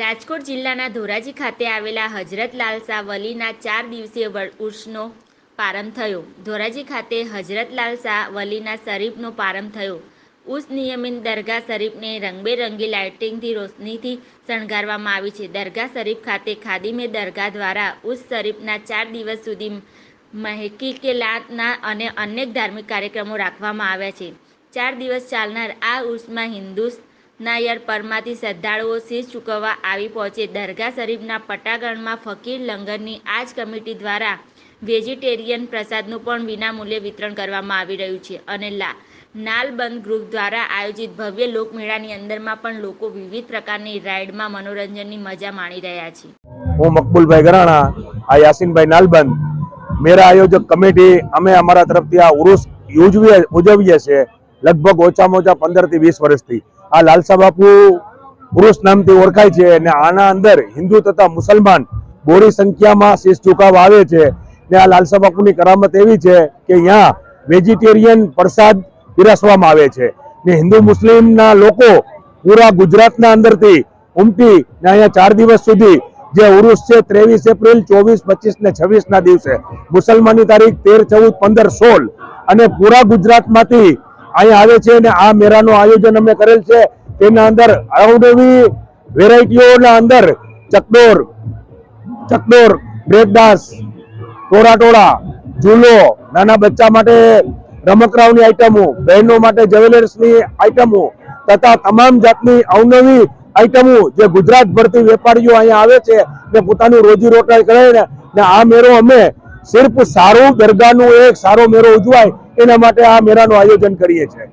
રાજકોટ જિલ્લાના ધોરાજી ખાતે આવેલા હજરત લાલસા વલીના ચાર દિવસીય ઉર્ષનો પ્રારંભ થયો. ધોરાજી ખાતે હજરત લાલસા વલીના શરીફનો પ્રારંભ થયો. ઉર્ષ નિયમિત દરગાહ શરીફને રંગબેરંગી લાઇટિંગથી રોશનીથી શણગારવામાં આવી છે. દરગાહ શરીફ ખાતે ખાદીમે દરગાહ દ્વારા ઉર્ષ શરીફના ચાર દિવસ સુધી મહેકી કે લાતના અને અનેક ધાર્મિક કાર્યક્રમો રાખવામાં આવ્યા છે. ચાર દિવસ ચાલનાર આ ઉર્ષમાં હિન્દુ નાયર પરમાથી શ્રદ્ધાળુઓ શીશ ચૂકવવા આવી પહોંચે. દરગાહ શરીફના પટાગણમાં ફકીર લંગરની આજ કમિટી દ્વારા વેજીટેરિયન પ્રસાદનું પણ વિનામૂલ્યે વિતરણ કરવામાં આવી રહ્યું છે અને લા, નાલબંધ ગ્રુપ દ્વારા આયોજિત ભવ્ય લોકમેળાની અંદરમાં પણ લોકો વિવિધ પ્રકારની રાઇડમાં મનોરંજનની મજા માણી રહ્યા છે. હું મકબૂલભાઈ ગરાણા, આ યાસીનભાઈ નાલબંધ. મેરા આયોજક કમિટી અમે અમારા તરફથી આ ઉરુસ ઉજવીએ ઉજવીએ છીએ. લગભગ ઓછામાં ઓછા પંદરથી વીસ વર્ષથી. આ લાલસા બાપુ પુરુષ નામથી ઓળખાય છે અને આના અંદર હિન્દુ તથા મુસલમાન બોરી સંખ્યામાં શીશ ઝુકાવ આવે છે. ને આ લાલસા બાપુની કરામત એવી છે કે અહીંયા વેજીટેરિયન પ્રસાદ પીરસવામાં આવે છે. ને હિન્દુ મુસ્લિમના લોકો પૂરા ગુજરાતના અંદરથી ઉમટી ને અહીંયા ચાર દિવસ સુધી જે ઉરુસ છે ત્રેવીસ એપ્રિલ, ચોવીસ, પચીસ ને છવ્વીસ ના દિવસે. મુસલમાનની તારીખ તેર, ચૌદ, પંદર, સોળ અને પૂરા ગુજરાતમાંથી અહીંયા આવે છે અને આ મેળાનું આયોજન અમે કરેલ છે. તેના અંદર અવનવી વેરાયટીઓના અંદર ચકડોર ચકડોર બ્રેકડાન્સ ટોળા ટોળા ઝૂલો, નાના બચ્ચા માટે રમકડાઓની આઈટમો, બહેનો માટે જ્વેલર્સની આઈટમો તથા તમામ જાતની અવનવી આઈટમો જે ગુજરાત ભરતી વેપારીઓ અહીંયા આવે છે ને પોતાનું રોજી રોટાઈ કરે ને આ મેળો અમે સિર્ફ સારું દરગાહનું એક સારો મેળો ઉજવાય એના માટે આ મેળાનું આયોજન કરીએ છીએ.